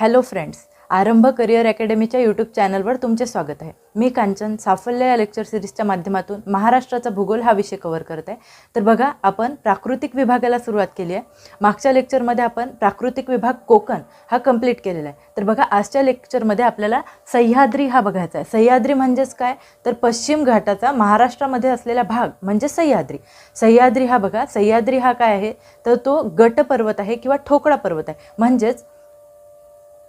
Hello friends Aarambh career अकॅडमीच्या YouTube चॅनलवर तुमचे स्वागत आहे. मी कांचन साफल्य या लेक्चर सिरीजच्या माध्यमातून महाराष्ट्राचा भूगोल हा विषय कव्हर करत आहे. तर बघा आपण प्राकृतिक विभागाला सुरुवात केली आहे. मागच्या लेक्चरमध्ये आपण प्राकृतिक विभाग कोकण हा कंप्लीट केलेला आहे. तर बघा आजच्या लेक्चरमध्ये आपल्याला सह्याद्री हा बघायचा आहे. सह्याद्री म्हणजेच काय? तर पश्चिम घाटाचा महाराष्ट्रामध्ये असलेला भाग म्हणजे सह्याद्री. सह्याद्री हा बघा सह्याद्री हा काय आहे? तर तो गट पर्वत आहे किंवा ठोकळा पर्वत आहे. म्हणजेच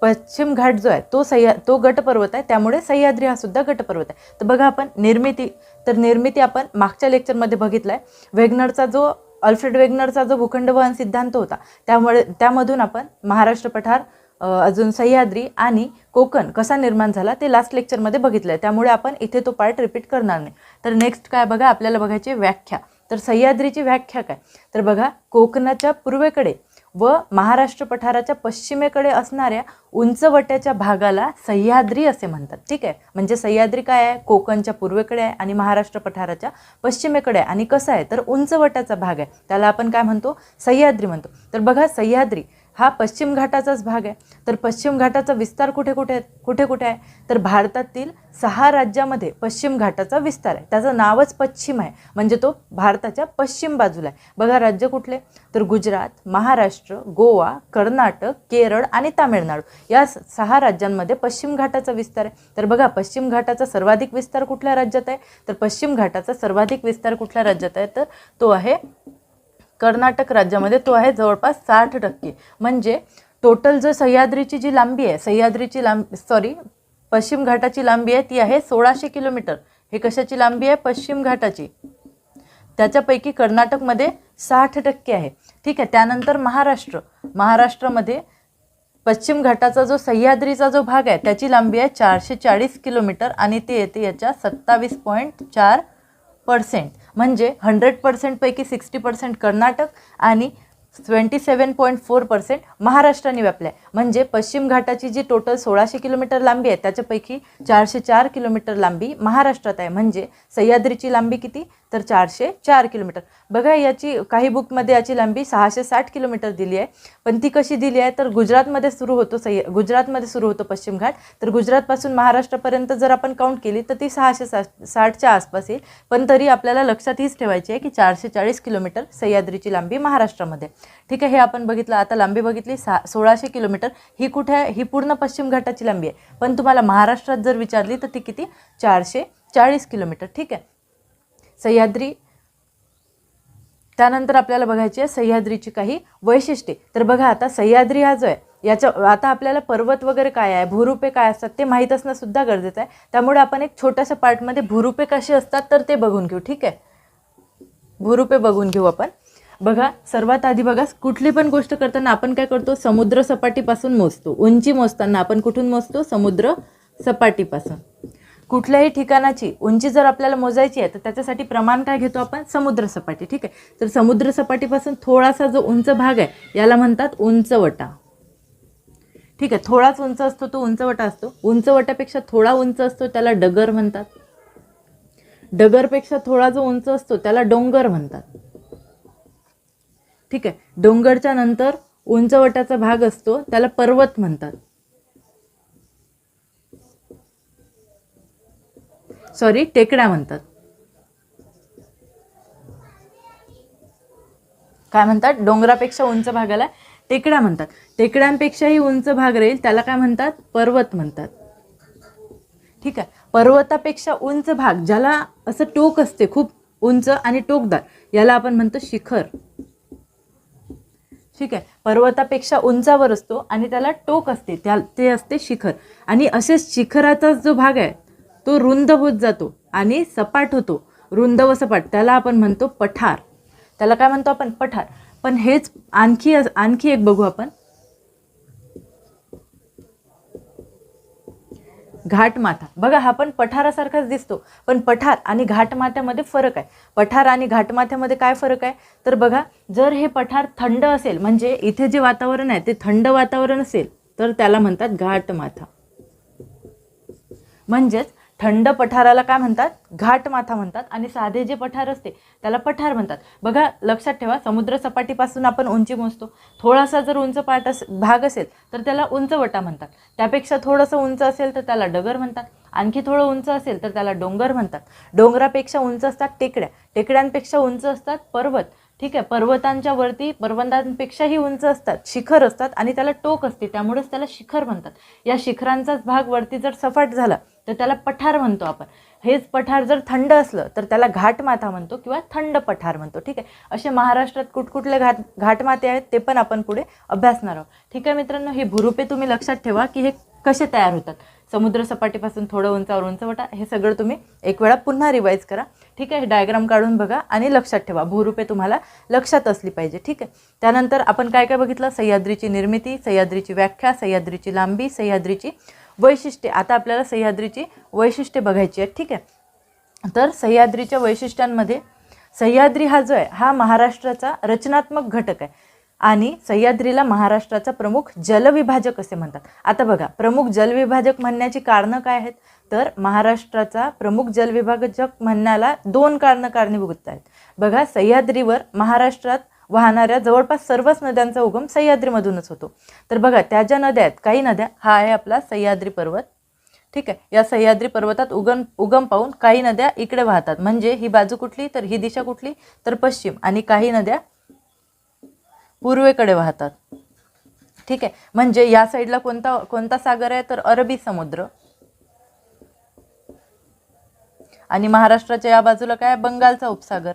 पश्चिम घाट जो आहे तो सह्या तो गटपर्वत आहे. त्यामुळे सह्याद्री हा सुद्धा गटपर्वत आहे. तर बघा आपण निर्मिती तर निर्मिती आपण मागच्या लेक्चरमध्ये बघितला आहे वेगनरचा जो अल्फ्रेड वेगनरचा जो भूखंड वहन सिद्धांत होता त्यामुळे त्यामधून आपण महाराष्ट्र पठार अजून सह्याद्री आणि कोकण कसा निर्माण झाला ते लास्ट लेक्चरमध्ये बघितलं आहे त्यामुळे आपण इथे तो पार्ट रिपीट करणार नाही. तर नेक्स्ट काय बघा आपल्याला बघायची व्याख्या. तर सह्याद्रीची व्याख्या काय? तर बघा कोकणाच्या पूर्वेकडे व महाराष्ट्र पठाराच्या पश्चिमेकडे असणाऱ्या उंचवट्याच्या भागाला सह्याद्री असे म्हणतात. ठीक आहे? म्हणजे सह्याद्री काय आहे? कोकणच्या पूर्वेकडे आहे आणि महाराष्ट्र पठाराच्या पश्चिमेकडे आहे. आणि कसं आहे? तर उंचवट्याचा भाग आहे. त्याला आपण काय म्हणतो? सह्याद्री म्हणतो. तर बघा सह्याद्री हा पश्चिम घाटाचाच भाग आहे. तर पश्चिम घाटाचा विस्तार कुठे कुठे कुठे कुठे आहे? तर भारतातील सहा राज्यामध्ये पश्चिम घाटाचा विस्तार आहे. त्याचं नावच पश्चिम आहे. म्हणजे तो भारताच्या पश्चिम बाजूला आहे. बघा राज्य कुठले? तर गुजरात महाराष्ट्र गोवा कर्नाटक केरळ आणि तामिळनाडू. या स- सहा राज्यांमध्ये पश्चिम घाटाचा विस्तार आहे. तर बघा पश्चिम घाटाचा सर्वाधिक विस्तार कुठल्या राज्यात आहे? तर पश्चिम घाटाचा सर्वाधिक विस्तार कुठल्या राज्यात आहे? तर तो आहे कर्नाटक राज्यामध्ये तो आहे जवळपास साठ टक्के. म्हणजे टोटल जो सह्याद्रीची जी लांबी आहे सह्याद्रीची लांब सॉरी पश्चिम घाटाची लांबी आहे ती आहे सोळाशे किलोमीटर. हे कशाची लांबी आहे? पश्चिम घाटाची. त्याच्यापैकी कर्नाटकमध्ये साठ टक्के आहे. ठीक आहे त्यानंतर महाराष्ट्र. महाराष्ट्रामध्ये पश्चिम घाटाचा जो सह्याद्रीचा जो भाग आहे त्याची लांबी आहे चारशे चाळीस किलोमीटर आणि ते येते याच्या सत्तावीस पॉईंट चार पर्सेंट म्हणजे हंड्रेड पर्सेंटपैकी सिक्स्टी पर्सेंट कर्नाटक आणि twenty seven point four percent महाराष्ट्राने व्यापलं आहे म्हणजे पश्चिम घाटाची जी टोटल सोळाशे किलोमीटर लांबी आहे त्याच्यापैकी चारशे चार किलोमीटर लांबी महाराष्ट्रात आहे. म्हणजे सह्याद्रीची लांबी किती? तर चारशे चार किलोमीटर. बघा याची काही बुकमध्ये याची लांबी सहाशे साठ किलोमीटर दिली आहे. पण ती कशी दिली आहे? तर गुजरातमध्ये सुरू होतो सह्य गुजरातमध्ये सुरू होतो पश्चिम घाट. तर गुजरातपासून महाराष्ट्रापर्यंत जर आपण काउंट केली तर ती सहाशे सा साठच्या आसपास येईल. पण तरी आपल्याला लक्षात हीच ठेवायची आहे की चारशे चाळीस किलोमीटर सह्याद्रीची लांबी महाराष्ट्रामध्ये. ठीक आहे हे आपण बघितलं. आता लांबी बघितली सा सोळाशे किलोमीटर. ही कुठे आहे? ही पूर्ण पश्चिम घाटाची लांबी आहे. पण तुम्हाला महाराष्ट्रात जर विचारली तर ती किती? चारशे चाळीस किलोमीटर. ठीक आहे. सह्याद्री. त्यानंतर आपल्याला बघायची आहे सह्याद्रीची काही वैशिष्ट्ये. तर बघा आता सह्याद्री हा जो आहे याच्या आता आपल्याला पर्वत वगैरे काय आहे भूरूपे काय असतात ते माहीत असणं सुद्धा गरजेचं आहे. त्यामुळे आपण एक छोट्याशा पार्टमध्ये भूरूपे कशी असतात तर ते बघून घेऊ ठीक आहे? भूरूपे बघून घेऊ आपण. बघा सर्वात आधी बघा कुठली पण गोष्ट करताना आपण काय करतो? समुद्र सपाटीपासून मोजतो. उंची मोजताना आपण कुठून मोजतो? समुद्र सपाटीपासून. कुठल्याही ठिकाणाची उंची जर आपल्याला मोजायची आहे तर त्याच्यासाठी प्रमाण काय घेतो आपण? समुद्रसपाटी ठीक आहे? तर समुद्रसपाटीपासून थोडासा जो उंच भाग आहे याला म्हणतात उंचवटा ठीक आहे? थोडाच उंच असतो तो उंचवटा असतो. उंचवट्यापेक्षा थोडा उंच असतो त्याला डगर म्हणतात. डगरपेक्षा थोडा जो उंच असतो त्याला डोंगर म्हणतात. ठीक आहे? डोंगरच्या नंतर उंचवट्याचा भाग असतो त्याला पर्वत म्हणतात. सॉरी टेकड्या म्हणतात. काय म्हणतात? डोंगरापेक्षा उंच भागाला टेकड्या म्हणतात. टेकड्यांपेक्षाही उंच भाग राहील त्याला काय म्हणतात? पर्वत म्हणतात. ठीक आहे. पर्वतापेक्षा उंच भाग ज्याला असं टोक असते खूप उंच आणि टोकदार याला आपण म्हणतो शिखर. ठीक आहे. पर्वतापेक्षा उंचावर असतो आणि त्याला टोक असते त्या ते असते शिखर. आणि असेच शिखराचा जो भाग आहे तो रुंद होत जातो आणि सपाट होतो. रुंद व सपाट त्याला आपण म्हणतो पठार. त्याला काय म्हणतो आपण? पठार. पण हेच आणखी आणखी एक बघू आपण. घाटमाथा. बघा हा पण पठारासारखाच दिसतो. पण पठार आणि घाटमाथ्यामध्ये फरक आहे. पठार आणि घाटमाथ्यामध्ये काय फरक आहे? तर बघा जर हे पठार थंड असेल म्हणजे इथे जे वातावरण आहे ते थंड वातावरण असेल तर त्याला म्हणतात घाटमाथा. म्हणजेच थंड पठाराला काय म्हणतात? घाट माथा म्हणतात. आणि साधे जे पठार असते त्याला पठार म्हणतात. बघा लक्षात ठेवा समुद्र सपाटीपासून आपण उंची मोजतो. थोडासा जर उंच पाट अस भाग असेल तर त्याला उंचवटा म्हणतात. त्यापेक्षा थोडंसं उंच असेल तर त्याला डगर म्हणतात. आणखी थोडं उंच असेल तर त्याला डोंगर म्हणतात. डोंगरापेक्षा उंच असतात टेकड्या. टेकड्यांपेक्षा उंच असतात पर्वत. ठीक आहे पर्वतांच्या वरती पर्वतांपेक्षाही उंच असतात शिखर असतात आणि त्याला टोक असते त्यामुळेच त्याला शिखर म्हणतात. या शिखरांचाच भाग वरती जर सपाट झाला तर त्याला पठार म्हणतो आपण. हेच पठार जर थंड असलं तर त्याला घाटमाथा म्हणतो किंवा थंड पठार म्हणतो. ठीक आहे असे महाराष्ट्रात कुठकुठले घाट घाटमाते आहेत ते पण आपण पुढे अभ्यासणार आहोत. ठीक आहे मित्रांनो हे भुरुपे तुम्ही लक्षात ठेवा की हे कसे तयार होतात? समुद्रसपाटीपासून थोडं उंचावर उंचवटा हे सगळं तुम्ही एक वेळा पुन्हा रिवाईज करा. ठीक आहे? डायग्राम काढून बघा आणि लक्षात ठेवा. भूरूपे तुम्हाला लक्षात असली पाहिजे. ठीक आहे? त्यानंतर आपण काय काय बघितलं? सह्याद्रीची निर्मिती सह्याद्रीची व्याख्या सह्याद्रीची लांबी सह्याद्रीची वैशिष्ट्ये. आता आपल्याला सह्याद्रीची वैशिष्ट्ये बघायची आहेत. ठीक आहे? तर सह्याद्रीच्या वैशिष्ट्यांमध्ये सह्याद्री हा जो आहे हा महाराष्ट्राचा रचनात्मक घटक आहे. आणि सह्याद्रीला महाराष्ट्राचा प्रमुख जलविभाजक असे म्हणतात. आता बघा प्रमुख जलविभाजक म्हणण्याची कारणं काय आहेत? तर महाराष्ट्राचा प्रमुख जलविभाजक म्हणण्याला दोन कारणं कारणीभूत आहेत. बघा सह्याद्रीवर महाराष्ट्रात वाहणाऱ्या जवळपास सर्वच नद्यांचा उगम सह्याद्रीमधूनच होतो. तर बघा त्या ज्या नद्या आहेत काही नद्या हा आहे आपला सह्याद्री पर्वत. ठीक आहे? या सह्याद्री पर्वतात उगम उगम पाहून काही नद्या इकडे वाहतात. म्हणजे ही बाजू कुठली? तर ही दिशा कुठली? तर पश्चिम. आणि काही नद्या पूर्वेकडे वाहतात. ठीक आहे? म्हणजे या साईडला कोणता कोणता सागर आहे? तर अरबी समुद्र. आणि महाराष्ट्राच्या या बाजूला काय? बंगालचा उपसागर.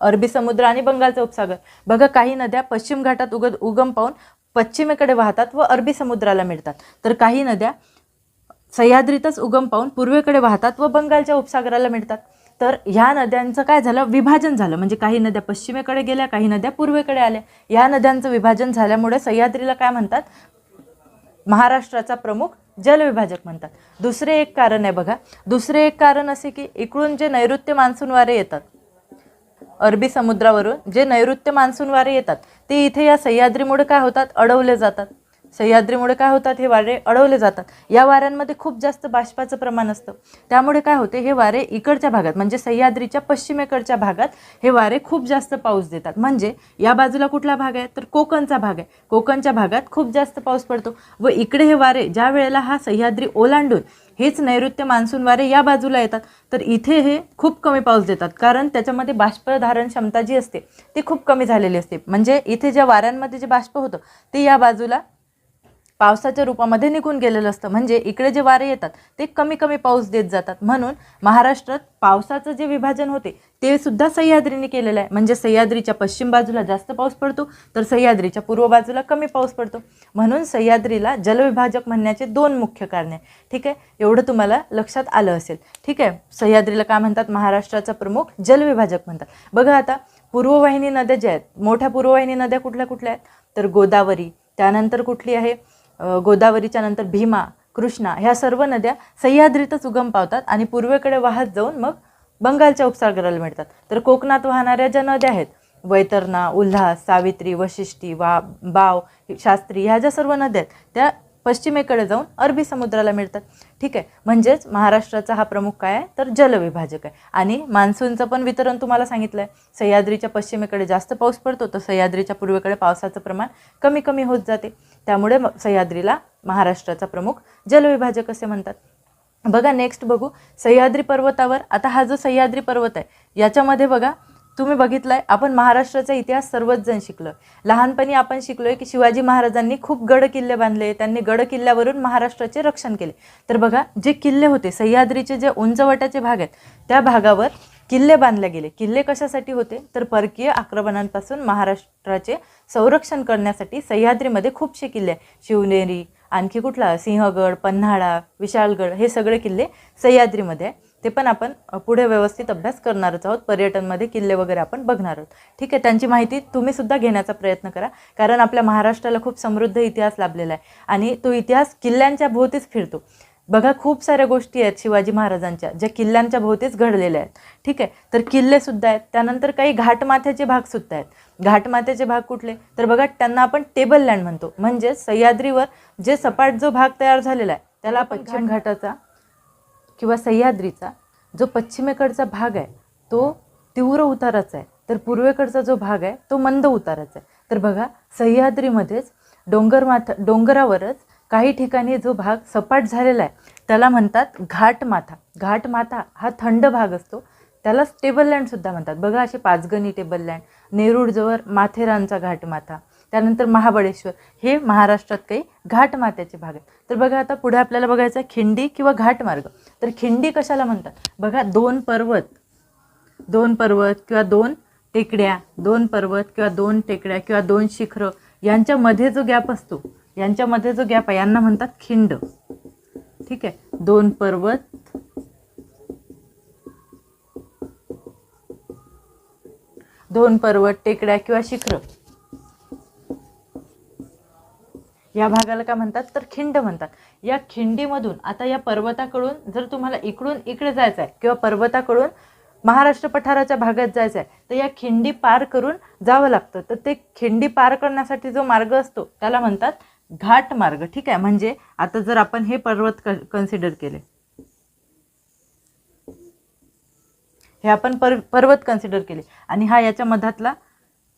अरबी समुद्र आणि बंगालचा उपसागर. बघा काही नद्या पश्चिम घाटात उगत उगम पाहून पश्चिमेकडे वाहतात व अरबी समुद्राला मिळतात. तर काही नद्या सह्याद्रीतच उगम पाहून पूर्वेकडे वाहतात व बंगालच्या उपसागराला मिळतात. तर ह्या नद्यांचं काय झालं? विभाजन झालं. म्हणजे काही नद्या पश्चिमेकडे गेल्या काही नद्या पूर्वेकडे आल्या. या नद्यांचं विभाजन झाल्यामुळे सह्याद्रीला काय म्हणतात? महाराष्ट्राचा प्रमुख जलविभाजक म्हणतात. दुसरे एक कारण आहे बघा. दुसरे एक कारण असे की इकडून जे नैऋत्य मान्सून वारे येतात अरबी समुद्रावरून जे नैऋत्य मान्सून वारे येतात ते इथे या सह्याद्रीमुळे काय होतात? अडवले जातात. सह्याद्रीमुळे काय होतात हे वारे अडवले जातात. या वाऱ्यांमध्ये खूप जास्त बाष्पाचं प्रमाण असतं. त्यामुळे काय होते हे वारे इकडच्या भागात म्हणजे सह्याद्रीच्या पश्चिमेकडच्या भागात हे वारे खूप जास्त पाऊस देतात. म्हणजे या बाजूला कुठला भाग आहे? तर कोकणचा भाग आहे. कोकणच्या भागात खूप जास्त पाऊस पडतो. व इकडे हे वारे ज्या वेळेला हा सह्याद्री ओलांडून हेच नैऋत्य मान्सून वारे या बाजूला येतात तर इथे हे खूप कमी पाऊस देतात. कारण त्याच्यामध्ये बाष्पधारण क्षमता जी असते ती खूप कमी झालेली असते. म्हणजे इथे ज्या वाऱ्यांमध्ये जे बाष्प होतं ते या बाजूला पावसाच्या रूपामध्ये निघून गेलेलं असतं. म्हणजे इकडे जे वारे येतात ते कमी कमी पाऊस देत जातात. म्हणून महाराष्ट्रात पावसाचं जे विभाजन होते ते सुद्धा सह्याद्रीने केलेलं आहे. म्हणजे सह्याद्रीच्या पश्चिम बाजूला जास्त पाऊस पडतो तर सह्याद्रीच्या पूर्व बाजूला कमी पाऊस पडतो. म्हणून सह्याद्रीला जलविभाजक म्हणण्याचे दोन मुख्य कारणे. ठीक आहे? एवढं तुम्हाला लक्षात आलं असेल. ठीक आहे? सह्याद्रीला काय म्हणतात? महाराष्ट्राचा प्रमुख जलविभाजक म्हणतात. बघा आता पूर्ववाहिनी नद्या ज्या आहेत मोठ्या पूर्ववाहिनी नद्या कुठल्या कुठल्या आहेत? तर गोदावरी त्यानंतर कुठली आहे? गोदावरीच्या नंतर भीमा कृष्णा ह्या सर्व नद्या सह्याद्रीतच उगम पावतात आणि पूर्वेकडे वाहत जाऊन मग बंगालच्या उपसागराला मिळतात. तर कोकणात वाहणाऱ्या ज्या नद्या आहेत वैतरणा उल्हास सावित्री वशिष्ठी वा बाव शास्त्री ह्या ज्या सर्व नद्या आहेत त्या पश्चिमेकडे जाऊन अरबी समुद्राला मिळतात. ठीक आहे. म्हणजेच महाराष्ट्राचा हा प्रमुख काय आहे? तर जलविभाजक आहे. आणि मान्सूनचं पण वितरण तुम्हाला सांगितलं आहे सह्याद्रीच्या पश्चिमेकडे जास्त पाऊस पडतो तर सह्याद्रीच्या पूर्वेकडे पावसाचं प्रमाण कमी कमी होत जाते. त्यामुळे सह्याद्रीला महाराष्ट्राचा प्रमुख जलविभाजक असे म्हणतात. बघा नेक्स्ट बघू. सह्याद्री पर्वतावर आता हा जो सह्याद्री पर्वत आहे याच्यामध्ये बघा तुम्ही बघितलंय आपण महाराष्ट्राचा इतिहास सर्वच जण शिकलो लहानपणी आपण शिकलोय की शिवाजी महाराजांनी खूप गड किल्ले बांधले त्यांनी गड किल्ल्यावरून महाराष्ट्राचे रक्षण केले. तर बघा जे किल्ले होते सह्याद्रीचे जे उंचवट्याचे भाग आहेत त्या भागावर किल्ले बांधले गेले. किल्ले कशासाठी होते? तर परकीय आक्रमणांपासून महाराष्ट्राचे संरक्षण करण्यासाठी सह्याद्रीमध्ये खूपशे किल्ले शिवनेरी आणखी कुठला? सिंहगड पन्हाळा विशाळगड हे सगळे किल्ले सह्याद्रीमध्ये आहे ते पण आपण पुढे व्यवस्थित अभ्यास करणारच आहोत. पर्यटनमध्ये किल्ले वगैरे आपण बघणार आहोत. ठीक आहे त्यांची माहिती तुम्ही सुद्धा घेण्याचा प्रयत्न करा. कारण आपल्या महाराष्ट्राला खूप समृद्ध इतिहास लाभलेला आहे. आणि तो इतिहास किल्ल्यांच्या भोवतीच फिरतो. बघा खूप साऱ्या गोष्टी आहेत शिवाजी महाराजांच्या ज्या किल्ल्यांच्या भोवतीच घडलेल्या आहेत. ठीक आहे तर किल्लेसुद्धा आहेत. त्यानंतर काही घाटमाथ्याचे भागसुद्धा आहेत. घाटमाथ्याचे भाग कुठले? तर बघा त्यांना आपण टेबल लँड म्हणतो. म्हणजे सह्याद्रीवर जे सपाट जो भाग तयार झालेला आहे त्याला पश्चिम घाटाचा किंवा सह्याद्रीचा जो पश्चिमेकडचा भाग आहे तो तीव्र उताराचा आहे. तर पूर्वेकडचा जो भाग आहे तो मंद उताराचा आहे. तर बघा सह्याद्रीमध्येच डोंगरमाथा डोंगरावरच काही ठिकाणी जो भाग सपाट झालेला आहे त्याला म्हणतात घाटमाथा घाटमाथा हा थंड भाग असतो. त्यालाच टेबल लँडसुद्धा म्हणतात. बघा असे पाचगणी टेबल लँड नेरूळजवळ माथेरानचा घाटमाथा त्यानंतर महाबळेश्वर हे महाराष्ट्रात काही घाटमाथ्याचे भाग आहेत. तर बघा आता पुढे आपल्याला बघायचं आहे खिंडी किंवा घाटमार्ग. तर खिंडी कशाला म्हणतात? बघा दोन पर्वत. दोन पर्वत किंवा दोन टेकड्या. दोन पर्वत किंवा दोन टेकड्या किंवा दोन शिखरं. यांच्यामध्ये जो गॅप असतो यांच्यामध्ये जो गॅप आहे यांना म्हणतात खिंड. ठीक आहे? दोन पर्वत. दोन पर्वत टेकड्या किंवा शिखरं. या भागाला काय म्हणतात? तर खिंड म्हणतात. या खिंडीमधून आता या पर्वताकडून जर तुम्हाला इकडून इकडे जायचं आहे किंवा पर्वताकडून महाराष्ट्र पठाराच्या भागात जायचं आहे तर या खिंडी पार करून जावं लागतं. तर ते खिंडी पार करण्यासाठी जो मार्ग असतो त्याला म्हणतात घाट मार्ग. ठीक आहे? म्हणजे आता जर आपण हे पर्वत कन्सिडर केले. हे आपण पर पर्वत कन्सिडर केले. आणि हा याच्या मधातला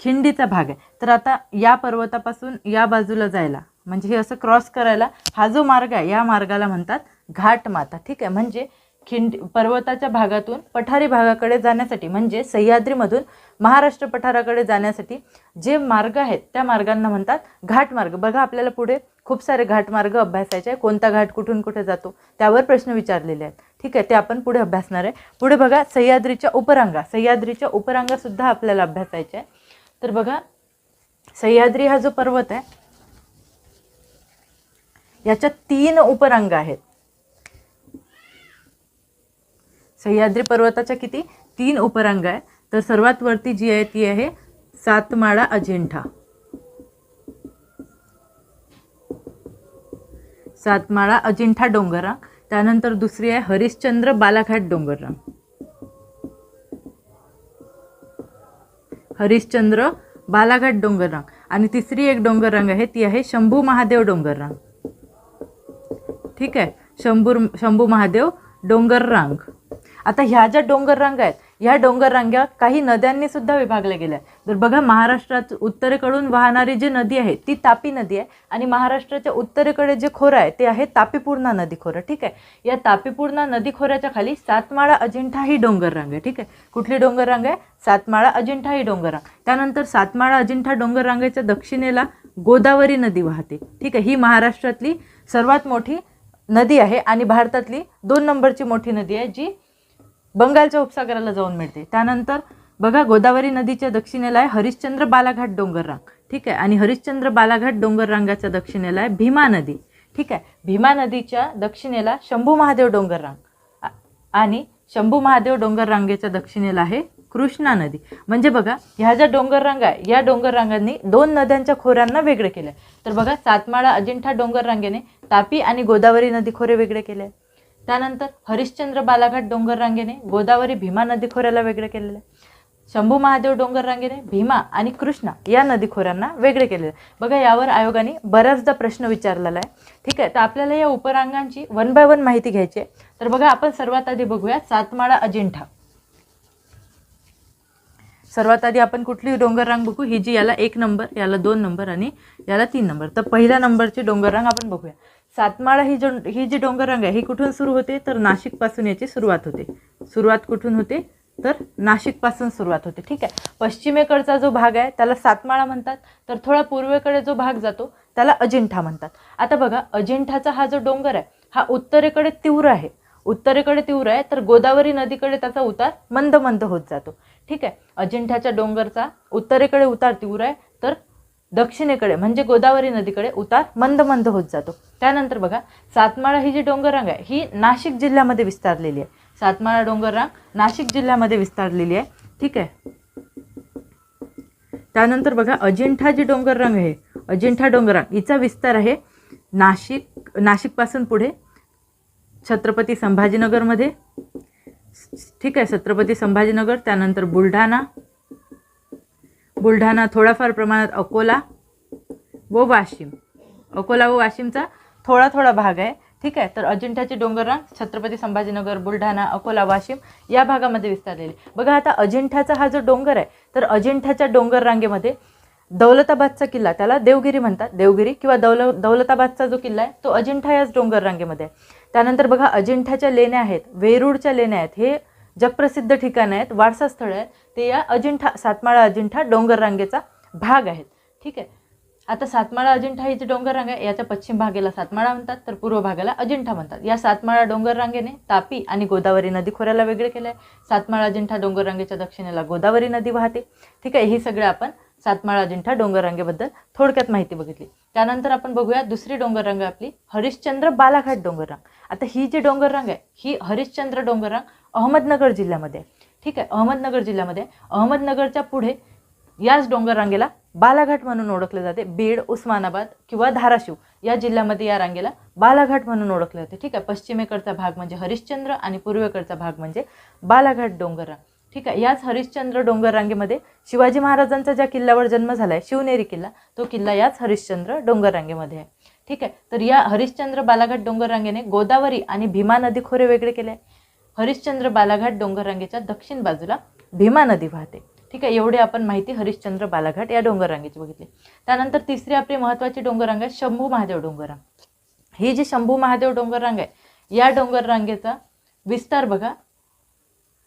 खिंडीचा भाग आहे. तर आता या पर्वतापासून या बाजूला जायला. म्हणजे हे असं क्रॉस करायला हा जो मार्ग आहे या मार्गाला म्हणतात घाट माता. ठीक आहे? म्हणजे खिंड पर्वताच्या भागातून पठारी भागाकडे जाण्यासाठी म्हणजे सह्याद्रीमधून महाराष्ट्र पठाराकडे जाण्यासाठी जे मार्ग आहेत त्या मार्गांना म्हणतात घाटमार्ग बघा आपल्याला पुढे खूप सारे घाटमार्ग अभ्यासायचे आहे कोणता घाट कुठून कुठे जातो त्यावर प्रश्न विचारलेले आहेत. ठीक आहे? ते आपण पुढे अभ्यासणार आहे. पुढे बघा सह्याद्रीच्या उपरांगा. सह्याद्रीच्या उपरांगासुद्धा आपल्याला अभ्यासायच्या आहे तर बघा सह्याद्री हा जो पर्वत आहे याच्या तीन उपरांग आहेत. सह्याद्री पर्वताच्या किती? तीन उपरांग आहे तर सर्वात वरती जी आहे ती आहे सातमाळा अजिंठा. सातमाळा अजिंठा डोंगररांग. त्यानंतर दुसरी आहे हरिश्चंद्र बालाघाट डोंगररांग. हरिश्चंद्र बालाघाट डोंगररांग. आणि तिसरी एक डोंगररांग आहे ती आहे शंभू महादेव डोंगररांग. ठीक आहे? शंभूर शंभू महादेव डोंगर रांग. आता ह्या ज्या डोंगर रांगा आहेत ह्या डोंगर रांग्या काही नद्यांनी सुद्धा विभागल्या गेल्या. तर बघा महाराष्ट्रात उत्तरेकडून वाहणारी जी नदी आहे ती तापी नदी आहे आणि महाराष्ट्राच्या उत्तरेकडे जे खोरं आहे ते आहे तापीपूर्णा नदी खोरं ठीक आहे? या तापीपूर्णा नदी खोऱ्याच्या खाली सातमाळा अजिंठा ही डोंगर रांग आहे ठीक आहे? कुठली डोंगर रांग आहे? सातमाळा अजिंठा ही डोंगर रांग. त्यानंतर सातमाळा अजिंठा डोंगर रांगेच्या दक्षिणेला गोदावरी नदी वाहते ठीक आहे? ही महाराष्ट्रातली सर्वात मोठी नदी आहे आणि भारतातली दोन नंबरची मोठी नदी आहे जी बंगालच्या उपसागराला जाऊन मिळते. त्यानंतर बघा गोदावरी नदीच्या दक्षिणेला आहे हरिश्चंद्र बालाघाट डोंगररांग. ठीक आहे? आणि हरिश्चंद्र बालाघाट डोंगररांगाच्या दक्षिणेला आहे भीमा नदी. ठीक आहे? भीमा नदीच्या दक्षिणेला शंभू महादेव डोंगररांग. आणि शंभू महादेव डोंगर रांगेच्या दक्षिणेला आहे कृष्णा नदी. म्हणजे बघा ह्या ज्या डोंगर रांगा आहे या डोंगर रांगांनी दोन नद्यांच्या खोऱ्यांना वेगळे केलं. तर बघा सातमाळा अजिंठा डोंगर रांगेने तापी आणि गोदावरी नदी खोरे वेगळे केले. त्यानंतर हरिश्चंद्र बालाघाट डोंगर रांगेने गोदावरी भीमा नदी खोऱ्याला वेगळे केलेले. शंभू महादेव डोंगर रांगेने भीमा आणि कृष्णा या नदी खोऱ्यांना वेगळे केलेले. बघा यावर आयोगाने बऱ्याचदा प्रश्न विचारलेला आहे. ठीक आहे तर आपल्याला या उपरांगांची वन बाय वन माहिती घ्यायची आहे. तर बघा आपण सर्वात आधी बघूया सातमाळा अजिंठा. सर्वात आधी आपण कुठली डोंगर रांग बघू? ही जी याला एक नंबर याला दोन नंबर आणि याला तीन नंबर. तर पहिल्या नंबरची डोंगर रांग आपण बघूया. सातमाळा ही जो ही जी डोंगर रांग आहे ही कुठून सुरू होते? तर नाशिकपासून याची सुरुवात होते. सुरुवात कुठून होते? तर नाशिकपासून सुरुवात होते. ठीक आहे? पश्चिमेकडचा जो भाग आहे त्याला सातमाळा म्हणतात. तर थोडा पूर्वेकडे जो भाग जातो त्याला अजिंठा म्हणतात. आता बघा अजिंठाचा हा जो डोंगर आहे हा उत्तरेकडे तीव्र आहे. उत्तरेकडे तीव्र आहे तर गोदावरी नदीकडे त्याचा उतार मंद मंद होत जातो. ठीक आहे? अजिंठ्याच्या डोंगरचा उत्तरेकडे उतार तीव्र आहे तर दक्षिणेकडे म्हणजे गोदावरी नदीकडे उतार मंद मंद होत जातो. त्यानंतर बघा सातमाळा ही जी डोंगररांग आहे ही नाशिक जिल्ह्यामध्ये विस्तारलेली आहे. सातमाळा डोंगररांग नाशिक जिल्ह्यामध्ये विस्तारलेली आहे. ठीक आहे? त्यानंतर बघा अजिंठा जी डोंगररांग आहे अजिंठा डोंगररांग हिचा विस्तार आहे नाशिक नाशिकपासून पुढे छत्रपती संभाजीनगरमध्ये. ठीक आहे छत्रपती संभाजीनगर त्यानंतर बुलढाणा. बुलढाणा थोडाफार प्रमाणात अकोला व वाशिम. अकोला व वाशिमचा थोडा थोडा भाग आहे. ठीक आहे तर अजिंठ्याचे डोंगररांग छत्रपती संभाजीनगर बुलढाणा अकोला वाशिम या भागामध्ये विस्तारलेले. बघा आता अजिंठ्याचा हा जो डोंगर आहे तर अजिंठ्याच्या डोंगर रांगेमध्ये दौलताबादचा किल्ला त्याला देवगिरी म्हणतात. देवगिरी किंवा दौल दौलताबादचा जो किल्ला आहे तो अजिंठा याच डोंगर रांगेमध्ये आहे. त्यानंतर बघा अजिंठ्याच्या लेण्या आहेत वेरूळच्या लेण्या आहेत हे जगप्रसिद्ध ठिकाणं आहेत वारसा स्थळं आहेत. ते या अजिंठा सातमाळा अजिंठा डोंगर रांगेचा भाग आहेत. ठीक आहे? आता सातमाळा अजिंठा ही जी डोंगर रांग आहे याच्या पश्चिम भागेला सातमाळा म्हणतात तर पूर्व भागाला अजिंठा म्हणतात. या सातमाळा डोंगर रांगेने तापी आणि गोदावरी नदी खोऱ्याला वेगळे केलं आहे सातमाळा अजिंठा डोंगर रांगेच्या दक्षिणेला गोदावरी नदी वाहते. ठीक आहे? ही सगळं आपण सातमाळा अजिंठा डोंगर रांगेबद्दल थोडक्यात माहिती बघितली. त्यानंतर आपण बघूया दुसरी डोंगर रांग आहे आपली हरिश्चंद्र बालाघाट डोंगर रांग. आता ही जी डोंगर रांग आहे ही हरिश्चंद्र डोंगर रांग अहमदनगर जिल्ह्यामध्ये आहे. ठीक आहे अहमदनगर जिल्ह्यामध्ये अहमदनगरच्या पुढे याच डोंगर रांगेला बालाघाट म्हणून ओळखले जाते बीड उस्मानाबाद किंवा धाराशिव या जिल्ह्यामध्ये या रांगेला बालाघाट म्हणून ओळखले जाते. ठीक आहे पश्चिमेकडचा भाग म्हणजे हरिश्चंद्र आणि पूर्वेकडचा भाग म्हणजे बालाघाट डोंगर रांग. ठीक आहे याच हरिश्चंद्र डोंगर रांगेमध्ये शिवाजी महाराजांचा ज्या किल्ल्यावर जन्म झाला आहे शिवनेरी किल्ला तो किल्ला याच हरिश्चंद्र डोंगर रांगेमध्ये आहे. ठीक आहे तर या हरिश्चंद्र बालाघाट डोंगर रांगेने गोदावरी आणि भीमा नदी खोरे वेगळे केले आहे हरिश्चंद्र बालाघाट डोंगर रांगेच्या दक्षिण बाजूला भीमा नदी वाहते. ठीक आहे एवढी आपण माहिती हरिश्चंद्र बालाघाट या डोंगर रांगेची बघितली. त्यानंतर तिसरी आपली महत्त्वाची डोंगररांग आहे शंभू महादेव डोंगररांग. ही जी शंभू महादेव डोंगर रांग आहे या डोंगर रांगेचा विस्तार बघा.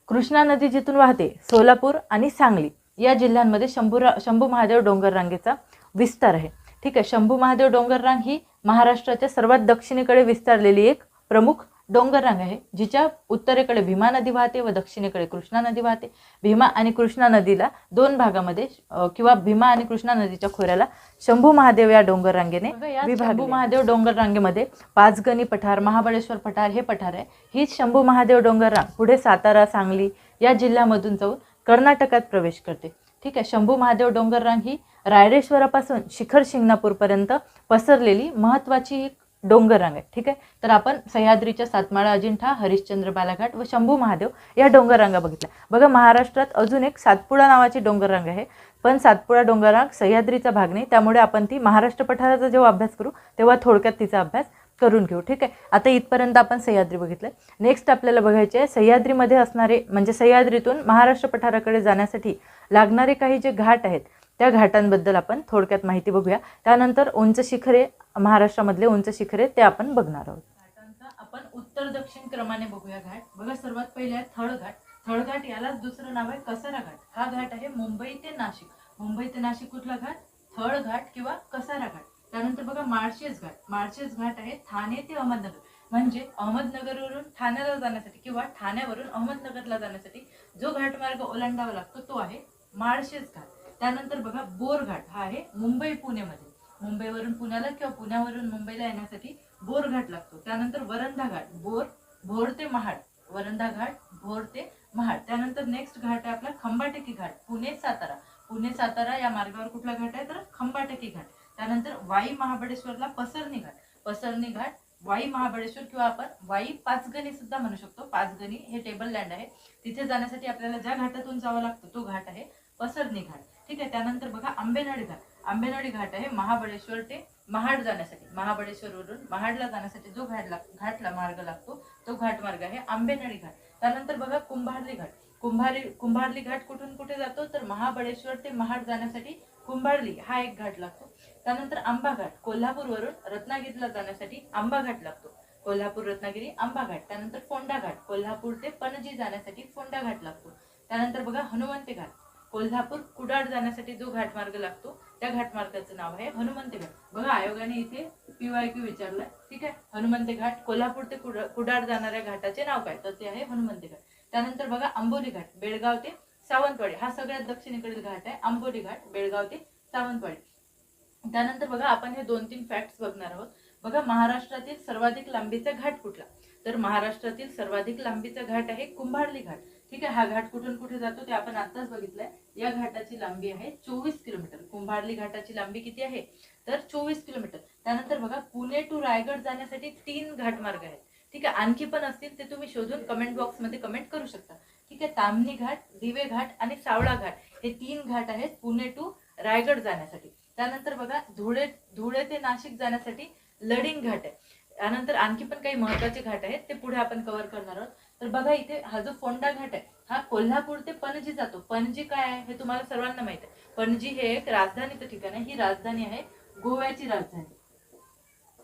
कृष्णा नदी जिथून वाहते सोलापूर आणि सांगली या जिल्ह्यांमध्ये शंभू शंभू महादेव डोंगर रांगेचा विस्तार आहे. ठीक आहे शंभू महादेव डोंगर रांग ही महाराष्ट्राच्या सर्वात दक्षिणेकडे विस्तारलेली एक प्रमुख डोंगर रांग आहे जिच्या उत्तरेकडे भीमा नदी वाहते व दक्षिणेकडे कृष्णा नदी वाहते. भीमा आणि कृष्णा नदीला दोन भागामध्ये किंवा भीमा आणि कृष्णा नदीच्या खोऱ्याला शंभू महादेव या डोंगर रांगेने शंभू महादेव डोंगर रांगेमध्ये पाचगणी पठार महाबळेश्वर पठार हे पठार आहे. हीच शंभू महादेव डोंगर रांग पुढे सातारा सांगली या जिल्ह्यामधून जाऊन कर्नाटकात प्रवेश करते. ठीक आहे शंभू महादेव डोंगर रांग ही रायरेश्वरापासून शिखर शिंगणापूरपर्यंत पसरलेली महत्त्वाची डोंगररांग आहेत आहे ठीक आहे? तर आपण सह्याद्रीच्या सातमाळा अजिंठा हरिश्चंद्र बालाघाट व शंभू महादेव या डोंगररांगा बघितल्या. बघा महाराष्ट्रात अजून एक सातपुडा नावाची डोंगररांग आहे. पण सातपुडा डोंगररांग सह्याद्रीचा भाग नाही. त्यामुळे आपण ती महाराष्ट्र पठाराचा जेव्हा अभ्यास करू तेव्हा थोडक्यात तिचा अभ्यास करून घेऊ ठीक आहे? आता इथपर्यंत आपण सह्याद्री बघितलं. नेक्स्ट आपल्याला बघायचे आहे सह्याद्रीमध्ये असणारे म्हणजे सह्याद्रीतून महाराष्ट्र पठाराकडे जाण्यासाठी लागणारे काही जे घाट आहेत त्या घाटांबद्दल आपण थोडक्यात माहिती बघूया. त्यानंतर उंच शिखरे महाराष्ट्रामधले उंच शिखरे ते आपण बघणार आहोत. घाटांचा आपण उत्तर दक्षिण क्रमाने बघूया घाट. बघा सर्वात पहिले आहे थळघाट थळघाट यालाच दुसरं नाव आहे कसारा घाट. हा घाट आहे मुंबई ते नाशिक. मुंबई ते नाशिक कुठला घाट? थळघाट किंवा कसारा घाट. त्यानंतर बघा माळशेज घाट. माळशेज घाट आहे ठाणे ते अहमदनगर. म्हणजे अहमदनगरवरून ठाण्याला जाण्यासाठी किंवा ठाण्यावरून अहमदनगरला जाण्यासाठी जो घाटमार्ग ओलांडावा लागतो तो आहे माळशेज घाट. त्यानंतर बघा बोरघाट हा आहे मुंबई पुणेमध्ये. मुंबईवरून पुण्याला किंवा पुण्यावरून मुंबईला येण्यासाठी बोरघाट लागतो. त्यानंतर वरंधा घाट बोर भोर ते महाड. वरंधा घाट भोर ते महाड. त्यानंतर नेक्स्ट घाट आहे आपला खंबाटकी घाट पुणे सातारा. पुणे सातारा या मार्गावर कुठला घाट आहे? तर खंबाटकी घाट. त्यानंतर वाई महाबळेश्वरला पसरणी घाट. पसरणी घाट वाई महाबळेश्वर किंवा आपण वाई पाचगणी सुद्धा म्हणू शकतो. पाचगणी हे टेबल लँड आहे. तिथे जाण्यासाठी आपल्याला ज्या घाटातून जावं लागतं तो घाट आहे पसरणी घाट. ठीक आहे? त्यानंतर बघा आंबेनळी घाट. आंबेनळी घाट आहे महाबळेश्वर ते महाड जाण्यासाठी. महाबळेश्वरवरून महाडला जाण्यासाठी जो घाट लाग घाटला मार्ग लागतो तो घाट मार्ग आहे आंबेनळी घाट. त्यानंतर बघा कुंभारली घाट. कुंभारी कुंभारली घाट कुठून कुठे जातो? तर महाबळेश्वर ते महाड जाण्यासाठी कुंभारली हा एक घाट लागतो. त्यानंतर आंबा घाट. कोल्हापूरवरून रत्नागिरीला जाण्यासाठी आंबा घाट लागतो. कोल्हापूर रत्नागिरी आंबा घाट. त्यानंतर फोंडा घाट. कोल्हापूर ते पणजी जाण्यासाठी फोंडा घाट लागतो. त्यानंतर बघा हनुमंते घाट. कोल्हापूर कुडाळ जाण्यासाठी जो घाटमार्ग लागतो त्या घाटमार्गाचं नाव आहे हनुमंत घाट. बघा आयोगाने इथे पीवाय क्यू विचारलाय. ठीक आहे? हनुमंत घाट कोल्हापूर ते कुडाळ जाणाऱ्या घाटाचे नाव काय? तर ते आहे हनुमंत घाट. त्यानंतर बघा आंबोली घाट बेळगाव ते सावंतवाडी. हा सगळ्यात दक्षिणेकडील घाट आहे. आंबोली घाट बेळगाव ते सावंतवाडी. त्यानंतर बघा आपण हे दोन तीन फॅक्ट्स बघणार आहोत. बघा महाराष्ट्रातील सर्वाधिक लांबीचा घाट कुठला? तर महाराष्ट्रातील सर्वाधिक लांबीचा घाट आहे कुंभारली घाट. ठीक आहे हा घाट कुठून कुठे जातो ते आपण आताच बघितलंय. या घाटाची लांबी आहे चोवीस किलोमीटर. कुंभारली घाटाची लांबी किती आहे? तर चोवीस किलोमीटर. त्यानंतर बघा पुणे टू रायगड जाण्यासाठी तीन घाटमार्ग आहेत. ठीक आहे आणखी पण असतील ते तुम्ही शोधून कमेंट बॉक्समध्ये कमेंट करू शकता. ठीक आहे तामणी घाट दिवे घाट आणि सावळा घाट हे तीन घाट आहेत पुणे टू रायगड जाण्यासाठी. त्यानंतर बघा धुळे धुळे ते नाशिक जाण्यासाठी लडिंग घाट आहे. त्यानंतर आणखी पण काही महत्त्वाचे घाट आहेत ते पुढे आपण कव्हर करणार आहोत. तर बघा इथे हा जो फोंडा घाट आहे हा कोल्हापूर ते पणजी जातो. पणजी काय आहे हे तुम्हाला सर्वांना माहीत आहे. पणजी हे एक राजधानीचं ठिकाण आहे. ही राजधानी आहे गोव्याची राजधानी.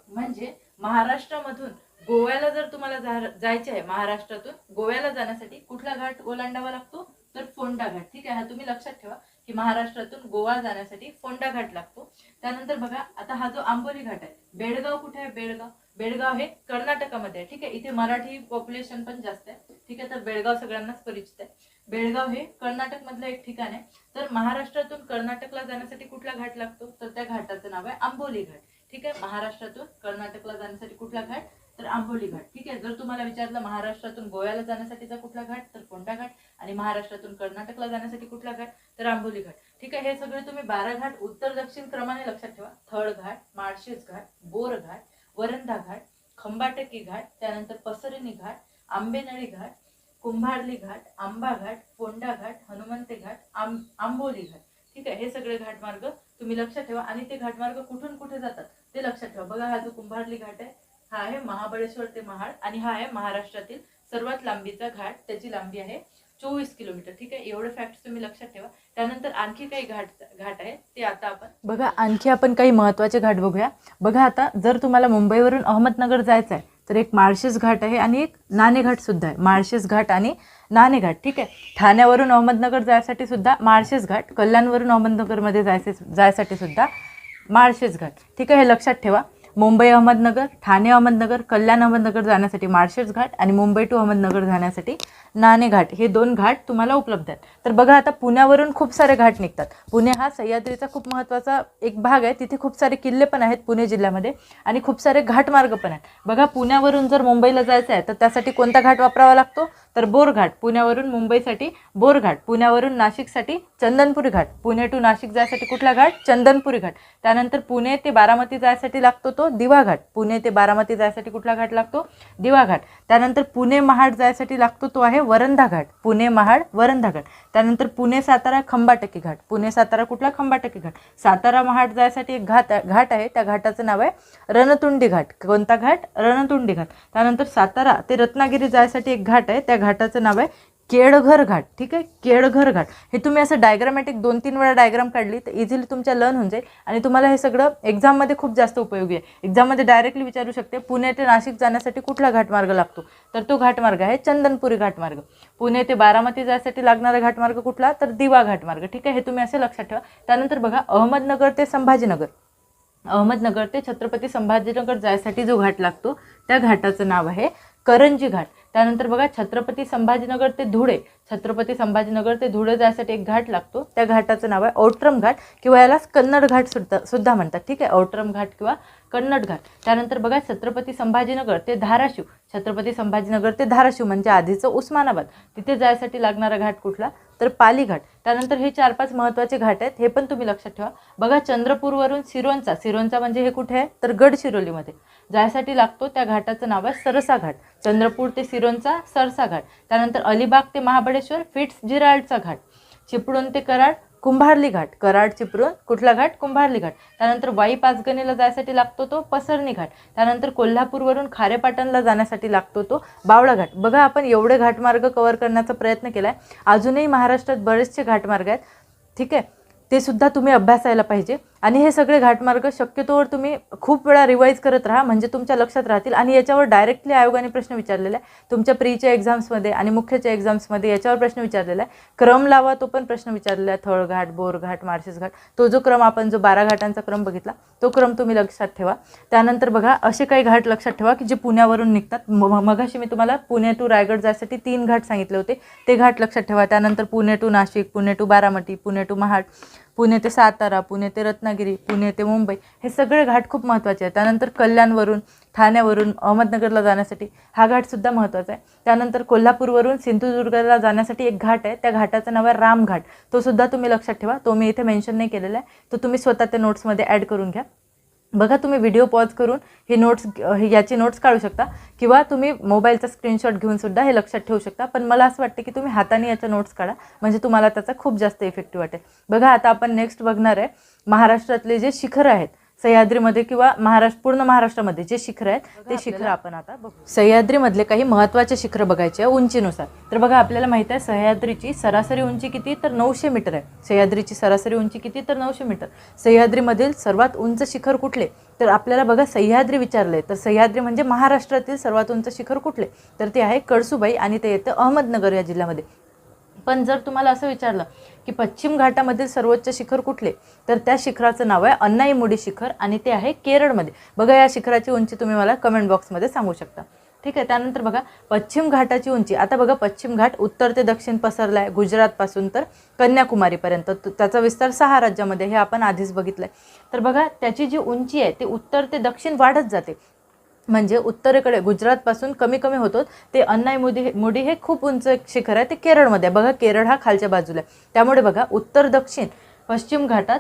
म्हणजे महाराष्ट्रामधून गोव्याला जर तुम्हाला जायचे आहे महाराष्ट्रातून गोव्याला जाण्यासाठी कुठला घाट ओलांडावा लागतो? तर फोंडा घाट. ठीक आहे हा तुम्ही लक्षात ठेवा की महाराष्ट्रातून गोवा जाण्यासाठी फोंडा घाट लागतो. त्यानंतर बघा आता हा जो आंबोली घाट आहे बेळगाव कुठे आहे? बेळगाव. बेळगाव हे कर्नाटकामध्ये आहे. ठीक आहे? इथे मराठी पॉप्युलेशन पण जास्त आहे. ठीक आहे? तर बेळगाव सगळ्यांनाच परिचित आहे. बेळगाव हे कर्नाटक मधलं एक ठिकाण आहे. तर महाराष्ट्रातून कर्नाटकला जाण्यासाठी कुठला घाट लागतो? तर त्या घाटाचं नाव आहे आंबोली घाट. ठीक आहे? महाराष्ट्रातून कर्नाटकला जाण्यासाठी कुठला घाट? तर आंबोली घाट. ठीक आहे? जर तुम्हाला विचारलं महाराष्ट्रातून गोव्याला जाण्यासाठीचा कुठला घाट तर कोणता घाट? आणि महाराष्ट्रातून कर्नाटकला जाण्यासाठी कुठला घाट? तर आंबोली घाट. ठीक आहे? हे सगळे तुम्ही बारा घाट उत्तर दक्षिण क्रमाने लक्षात ठेवा. थळ घाट माळशेज घाट बोर घाट वरंधा घाट खंबाटकी घाट त्यानंतर पसरणी घाट आंबेनळी घाट कुंभारली घाट आंबा घाट फोंडा घाट हनुमंते घाट आंब आंबोली घाट. ठीक आहे? हे सगळे घाटमार्ग तुम्ही लक्षात ठेवा. आणि ते घाटमार्ग कुठून कुठे जातात ते लक्षात ठेवा. बघा हा जो कुंभारली घाट आहे हा आहे महाबळेश्वर ते महाड आणि हा आहे महाराष्ट्रातील सर्वात लांबीचा घाट. त्याची लांबी आहे चोवीस किलोमीटर. ठीक आहे? एवढे फॅक्ट तुम्ही लक्षात ठेवा. त्यानंतर आणखी काही घाट घाट आहे ते आता आपण बघा आणखी आपण काही महत्त्वाचे घाट बघूया. बघा आता जर तुम्हाला मुंबईवरून अहमदनगर जायचं आहे तर एक माळशेस घाट आहे आणि एक नाणेघाट सुद्धा आहे. माळशेस घाट आणि नाणेघाट ठीक आहे? ठाण्यावरून अहमदनगर जायसाठी सुद्धा माळशेस घाट कल्याणवरून अहमदनगरमध्ये जायचे जायसाठी सुद्धा माळशेस घाट. ठीक आहे? हे लक्षात ठेवा. मुंबई अहमदनगर ठाणे अहमदनगर कल्याण अहमदनगर जाण्यासाठी माळशेज घाट आणि मुंबई टू अहमदनगर जाण्यासाठी नाणे घाट. हे दोन घाट तुम्हाला उपलब्ध आहेत. तर बघा आता पुण्यावरून खूप सारे घाट निघतात. पुणे हा सह्याद्रीचा खूप महत्त्वाचा एक भाग आहे. तिथे खूप सारे किल्ले पण आहेत पुणे जिल्ह्यामध्ये आणि खूप सारे घाटमार्ग पण आहेत. बघा पुण्यावरून जर मुंबईला जायचं आहे तर त्यासाठी कोणता घाट वापरावा लागतो? तर बोरघाट पुण्यावरून मुंबईसाठी बोरघाट पुण्यावरून नाशिकसाठी चंदनपुरी घाट. पुणे टू नाशिक जायसाठी कुठला घाट? चंदनपुरी घाट. त्यानंतर पुणे ते बारामती जायसाठी लागतो तो दिवा घाट. पुणे ते बारामती जायसाठी कुठला घाट लागतो? दिवा घाट. त्यानंतर पुणे महाड जायसाठी लागतो तो आहे वरंधा घाट. पुणे महाड वरंधा घाट. त्यानंतर पुणे सातारा खंबाटकी घाट. पुणे सातारा कुठला? खंबाटकी घाट. सातारा महाड जायसाठी एक घाट घाट आहे. त्या घाटाचं नाव आहे रणतुंडी घाट. कोणता घाट? रणतुंडी घाट. त्यानंतर सातारा ते रत्नागिरी जायसाठी एक घाट आहे. त्या घाटाचं नाव आहे केळघर घाट ठीक आहे? केळघर घाट. हे तुम्ही असं डायग्रामॅटिक दोन तीन वेळा डायग्राम काढली तर इझिली तुमच्या लर्न होऊन जाईल. आणि तुम्हाला हे सगळं एक्झाममध्ये खूप जास्त उपयोगी आहे. एक्झाममध्ये डायरेक्टली विचारू शकते पुणे ते नाशिक जाण्यासाठी कुठला घाटमार्ग लागतो? तर तो घाटमार्ग आहे चंदनपुरी घाटमार्ग. पुणे ते बारामती जायसाठी लागणारा घाटमार्ग कुठला? तर दिवा घाटमार्ग ठीक आहे? हे तुम्ही असे लक्षात ठेवा. त्यानंतर बघा अहमदनगर ते संभाजीनगर. अहमदनगर ते छत्रपती संभाजीनगर जायसाठी जो घाट लागतो त्या घाटाचं नाव आहे करंजी घाट. त्यानंतर बघा छत्रपती संभाजीनगर ते धुळे. छत्रपती संभाजीनगर ते धुळे जायसाठी एक घाट लागतो. त्या घाटाचं नाव आहे औट्रम घाट किंवा यालाच कन्नड घाट सुद्धा सुद्धा म्हणतात. ठीक आहे? औट्रम घाट किंवा कन्नड घाट त्यानंतर बघा छत्रपती संभाजीनगर ते धाराशिव. छत्रपती संभाजीनगर ते धाराशिव म्हणजे आधीचं उस्मानाबाद. तिथे जायसाठी लागणारा घाट कुठला? तर पाली घाट. त्यानंतर हे चार पाच महत्त्वाचे घाट आहेत हे पण तुम्ही लक्षात ठेवा. बघा चंद्रपूरवरून सिरोंचा. सिरोंचा म्हणजे हे कुठे आहे? तर गडचिरोलीमध्ये. जायसाठी लागतो त्या घाटाचं नाव आहे सरसा घाट. चंद्रपूर ते सिरोंचा सरसा घाट. त्यानंतर अलिबाग ते महाबळेश्वर फिट्स जिराल्डचा घाट. चिपळूण ते कराड कुंभारली घाट कराड चिपळूण कुठला घाट? कुंभारली घाट. त्यानंतर वाई पाचगणीला जायसाठी लागतो तो पसरणी घाट. त्यानंतर कोल्हापूरवरून खारेपाटणला जाण्यासाठी लागतो तो बावळा घाट. बघा आपण एवढे घाटमार्ग कव्हर करण्याचा प्रयत्न केला आहे अजूनही महाराष्ट्रात बरेचसे घाटमार्ग आहेत. ठीक आहे? ते सुद्धा तुम्ही अभ्यासायला पाहिजे. आणि हे सगळे घाटमार्ग शक्यतोवर तुम्ही खूप वेळा रिवाईज करत राहा म्हणजे तुमच्या लक्षात राहतील. आणि याच्यावर डायरेक्टली आयोगाने प्रश्न विचारलेला आहे. तुमच्या प्रीच्या एक्झाम्समध्ये आणि मुख्यच्या एक्झाम्समध्ये याच्यावर प्रश्न विचारलेला आहे. क्रम लावा तो पण प्रश्न विचारलेला आहे. थळघाट बोरघाट मार्शेस घाट. तो जो क्रम आपण जो बारा घाटांचा क्रम बघितला तो क्रम तुम्ही लक्षात ठेवा. त्यानंतर बघा असे काही घाट लक्षात ठेवा की जे पुण्यावरून निघतात. मगाशी मी तुम्हाला पुणे टू रायगड जायसाठी तीन घाट सांगितले होते. ते घाट लक्षात ठेवा. त्यानंतर Pune to Nashik Pune to Baramati Pune to Mahad. Pune ते सातारा पुणे ते रत्नागिरी पुणे ते मुंबई हे सगळे घाट खूप महत्त्वाचे आहेत. त्यानंतर कल्याणवरून ठाण्यावरून अहमदनगरला जाण्यासाठी हा घाटसुद्धा महत्त्वाचा आहे. त्यानंतर कोल्हापूरवरून सिंधुदुर्गला जाण्यासाठी एक घाट आहे. त्या घाटाचं नाव आहे रामघाट तो सुद्धा तुम्ही लक्षात ठेवा. तो मी इथे मेन्शन नाही केलेला आहे. तो तुम्ही स्वतः त्या नोट्समध्ये ॲड करून घ्या. बघा तुम्ही व्हिडिओ पॉज करून हे नोट्स याचे याची नोट्स काढू शकता किंवा तुम्ही मोबाईलचा स्क्रीनशॉट घेऊन सुद्धा हे लक्षात ठेवू शकता. पण मला असं वाटतं की तुम्ही हाताने याच्या नोट्स काढा म्हणजे तुम्हाला त्याचा खूप जास्त इफेक्टिव्ह वाटेल. बघा आता आपण नेक्स्ट बघणार आहे महाराष्ट्रातले जे शिखर आहेत सह्याद्रीमध्ये किंवा महाराष्ट्र पूर्ण महाराष्ट्रामध्ये जे शिखर आहेत ते शिखर आपण आता बघू. सह्याद्रीमधले काही महत्त्वाचे शिखर बघायचे आहे उंचीनुसार. तर बघा आपल्याला माहीत आहे सह्याद्रीची सरासरी उंची किती? तर नऊशे मीटर आहे. सह्याद्रीची सरासरी उंची किती? तर नऊशे मीटर. सह्याद्रीमधील सर्वात उंच शिखर कुठले? तर आपल्याला बघा सह्याद्री विचारले तर सह्याद्री म्हणजे महाराष्ट्रातील सर्वात उंच शिखर कुठले? तर ते आहे कळसुबाई आणि ते येतं अहमदनगर या जिल्ह्यामध्ये. पण जर तुम्हाला असं विचारलं की पश्चिम घाटामधील सर्वोच्च शिखर कुठले तर त्या शिखराचं नाव आहे अन्नाईमुडी शिखर आणि ते आहे केरळमध्ये. बघा या शिखराची उंची तुम्ही मला कमेंट बॉक्समध्ये सांगू शकता. ठीक आहे त्यानंतर बघा पश्चिम घाटाची उंची. आता बघा पश्चिम घाट उत्तर ते दक्षिण पसरला आहे गुजरातपासून तर कन्याकुमारीपर्यंत. त- त्याचा विस्तार सहा राज्यामध्ये हे आपण आधीच बघितलं आहे तर बघा त्याची जी उंची आहे ती उत्तर ते दक्षिण वाढत जाते. म्हणजे उत्तरेकडे गुजरातपासून कमी कमी होतो. ते अन्नाई हे मुडी हे खूप उंच एक शिखर आहे ते केरळमध्ये आहे. बघा केरळ हा खालच्या बाजूला आहे. त्यामुळे बघा उत्तर दक्षिण पश्चिम घाटात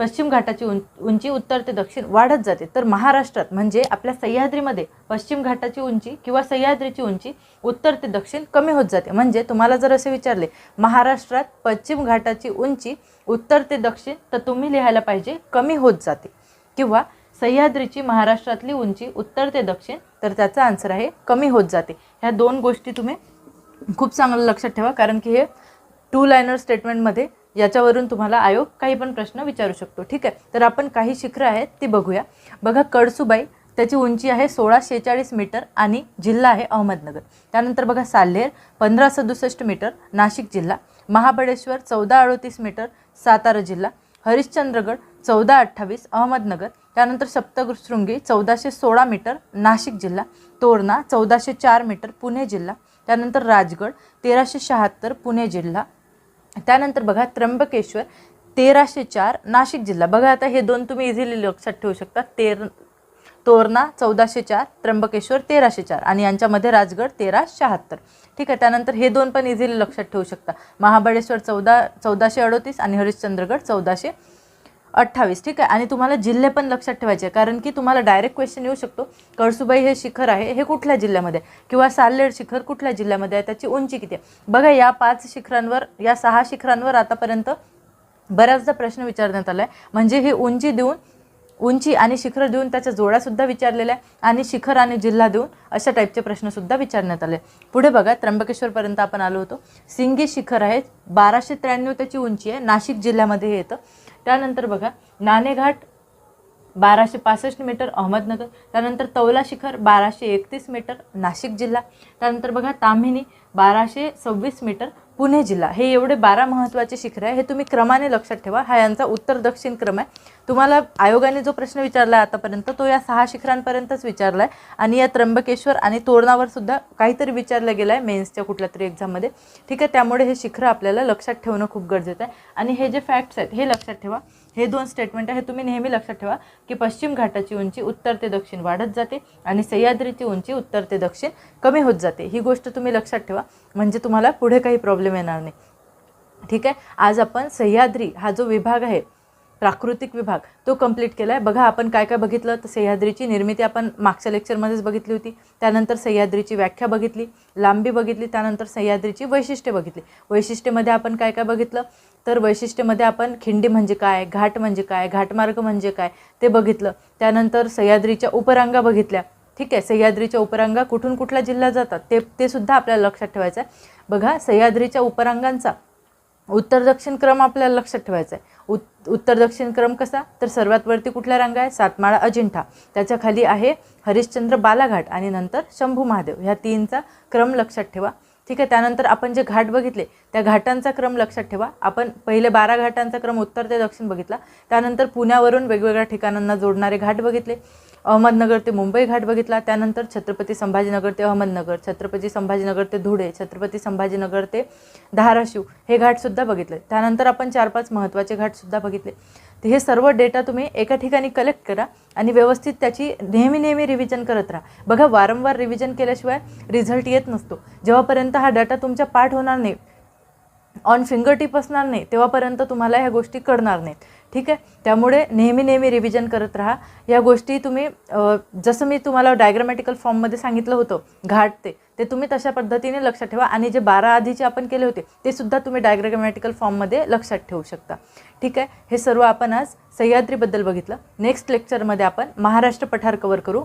पश्चिम घाटाची उं उंची उत्तर ते दक्षिण वाढत जाते. तर महाराष्ट्रात म्हणजे आपल्या सह्याद्रीमध्ये पश्चिम घाटाची उंची किंवा सह्याद्रीची उंची उत्तर ते दक्षिण कमी होत जाते. म्हणजे तुम्हाला जर असे विचारले महाराष्ट्रात पश्चिम घाटाची उंची उत्तर ते दक्षिण तर तुम्ही लिहायला पाहिजे कमी होत जाते. किंवा सह्याद्रीची महाराष्ट्रातली उंची उत्तर ते दक्षिण तर त्याचा आन्सर आहे कमी होत जाते. ह्या दोन गोष्टी तुम्ही खूप चांगलं लक्षात ठेवा कारण की हे टू लायनर स्टेटमेंटमध्ये याच्यावरून तुम्हाला आयोग काही पण प्रश्न विचारू शकतो. ठीक आहे? तर आपण काही शिखरं आहेत ती बघूया. बघा कडसुबाई त्याची उंची आहे सोळा शेहेचाळीस मीटर आणि जिल्हा आहे अहमदनगर. त्यानंतर बघा साल्हेर पंधरा सदुसष्ट मीटर नाशिक जिल्हा. महाबळेश्वर चौदा अडोतीस मीटर सातारा जिल्हा. हरिश्चंद्रगड चौदा अठ्ठावीस अहमदनगर. त्यानंतर सप्तशृंगी चौदाशे सोळा मीटर नाशिक जिल्हा तोरणा चौदाशे चार मीटर पुणे जिल्हा त्यानंतर राजगड तेराशे शहात्तर पुणे जिल्हा. त्यानंतर बघा त्र्यंबकेश्वर तेराशे चार नाशिक जिल्हा. बघा आता हे दोन तुम्ही इझिली लक्षात ठेवू शकता. तेर तोरणा चौदाशे चार त्र्यंबकेश्वर तेराशे चार आणि यांच्यामध्ये राजगड तेरा शहात्तर. ठीक आहे त्यानंतर हे दोन पण इझिली लक्षात ठेवू शकता. महाबळेश्वर चौदा चौदाशे अडोतीस आणि हरिश्चंद्रगड चौदाशे अठ्ठावीस ठीक आहे? आणि तुम्हाला जिल्हे पण लक्षात ठेवायचे आहे. कारण की तुम्हाला डायरेक्ट क्वेश्चन येऊ शकतो. कळसुबाई हे शिखर आहे हे कुठल्या जिल्ह्यामध्ये किंवा साल्हेर शिखर कुठल्या जिल्ह्यामध्ये आहे? त्याची उंची किती आहे? बघा या पाच शिखरांवर या सहा शिखरांवर आतापर्यंत बऱ्याचदा प्रश्न विचारण्यात आला आहे म्हणजे ही उंची देऊन उंची आणि शिखर देऊन त्याच्या जोड्यासुद्धा विचारलेल्या आहे आणि शिखर आणि जिल्हा देऊन अशा टाईपचे प्रश्नसुद्धा विचारण्यात आले पुढे बघा त्र्यंबकेश्वरपर्यंत आपण आलो होतो. सिंगी शिखर आहे बाराशे त्र्याण्णव त्याची उंची आहे. नाशिक जिल्ह्यामध्ये हे येतं. त्यानंतर बघा नाणेघाट बाराशे पासष्ट मीटर अहमदनगर. त्यानंतर तौला शिखर बाराशे एकतीस मीटर नाशिक जिल्हा. त्यानंतर बघा ताम्हिणी बाराशे सव्वीस मीटर पुणे जिल्हा. हे एवढे बारा महत्त्वाचे शिखर आहे. हे तुम्ही क्रमाने लक्षात ठेवा. हा यांचा उत्तर दक्षिण क्रम आहे. तुम्हाला आयोगाने जो प्रश्न विचारला आहे आतापर्यंत तो या सहा शिखरांपर्यंतच विचारला आहे आणि या त्र्यंबकेश्वर आणि तोरणावर सुद्धा काहीतरी विचारलं गेलं आहे मेन्सच्या कुठल्या तरी एक्झाममध्ये. ठीक आहे त्यामुळे हे शिखरं आपल्याला लक्षात ठेवणं खूप गरजेचं आहे. आणि हे जे फॅक्ट्स आहेत हे लक्षात ठेवा. हे दोन स्टेटमेंट आहे हे तुम्ही नेहमी लक्षात ठेवा की पश्चिम घाटाची उंची उत्तर ते दक्षिण वाढत जाते आणि सह्याद्रीची उंची उत्तर ते दक्षिण कमी होत जाते. ही गोष्ट तुम्ही लक्षात ठेवा. म्हणजे तुम्हाला पुढे काही प्रॉब्लेम येणार नाही. ठीक आहे? आज आपण सह्याद्री हा जो विभाग आहे प्राकृतिक विभाग तो कंप्लीट केला आहे बघा आपण काय काय बघितलं? तर सह्याद्रीची निर्मिती आपण मागच्या लेक्चरमध्येच बघितली होती. त्यानंतर सह्याद्रीची व्याख्या बघितली लांबी बघितली त्यानंतर सह्याद्रीची वैशिष्ट्ये बघितली. वैशिष्ट्यमध्ये आपण काय काय बघितलं? तर वैशिष्ट्यमध्ये आपण खिंडी म्हणजे काय घाट म्हणजे काय घाटमार्ग म्हणजे काय ते बघितलं. त्यानंतर सह्याद्रीच्या उपरांगा बघितल्या. ठीक आहे सह्याद्रीच्या उपरांगा कुठून कुठला जिल्हा जातात ते ते सुद्धा आपल्याला लक्षात ठेवायचं आहे. बघा सह्याद्रीच्या उपरांगांचा उत्तर दक्षिण क्रम आपल्याला लक्षात ठेवायचा आहे. उत् उत्तर दक्षिण क्रम कसा? तर सर्वात वरती कुठल्या रांगा आहे? सातमाळा अजिंठा. त्याच्याखाली आहे हरिश्चंद्र बालाघाट आणि नंतर शंभू महादेव. ह्या तीनचा क्रम लक्षात ठेवा. ठीक आहे त्यानंतर आपण जे घाट बघितले त्या घाटांचा क्रम लक्षात ठेवा. आपण पहिले बारा घाटांचा क्रम उत्तर ते दक्षिण बघितला. त्यानंतर पुण्यावरून वेगवेगळ्या ठिकाणांना जोडणारे घाट बघितले. अहमदनगर ते मुंबई घाट बघितला त्यानंतर छत्रपती संभाजीनगर ते अहमदनगर छत्रपती संभाजीनगर ते धुळे छत्रपती संभाजीनगर ते धाराशिव हे घाटसुद्धा बघितले. त्यानंतर आपण चार पाच महत्त्वाचे घाटसुद्धा बघितले. तर हे सर्व डेटा तुम्ही एका ठिकाणी कलेक्ट करा आणि व्यवस्थित त्याची नेहमी नेहमी रिव्हिजन करत राहा. बघा वारंवार रिव्हिजन केल्याशिवाय रिझल्ट येत नसतो. जेव्हापर्यंत हा डाटा तुमच्या पाठ होणार नाही ऑन फिंगर टिप असणार नाही तेव्हापर्यंत तुम्हाला ह्या गोष्टी कळणार नाहीत. ठीक आहे? त्यामुळे नेहमी नेहमी रिव्हिजन करत राहा. या गोष्टी तुम्ही जसं मी तुम्हाला डायग्रामॅटिकल फॉर्ममध्ये सांगितलं होतं घाट ते ते तुम्ही तशा पद्धतीने लक्षात ठेवा. आणि जे बारा आधीचे आपण केले होते ते सुद्धा तुम्ही डायग्रामॅटिकल फॉर्ममध्ये लक्षात ठेवू शकता. ठीक आहे? हे सर्व आपण आज सह्याद्रीबद्दल बघितलं. नेक्स्ट लेक्चरमध्ये आपण महाराष्ट्र पठार कवर करू.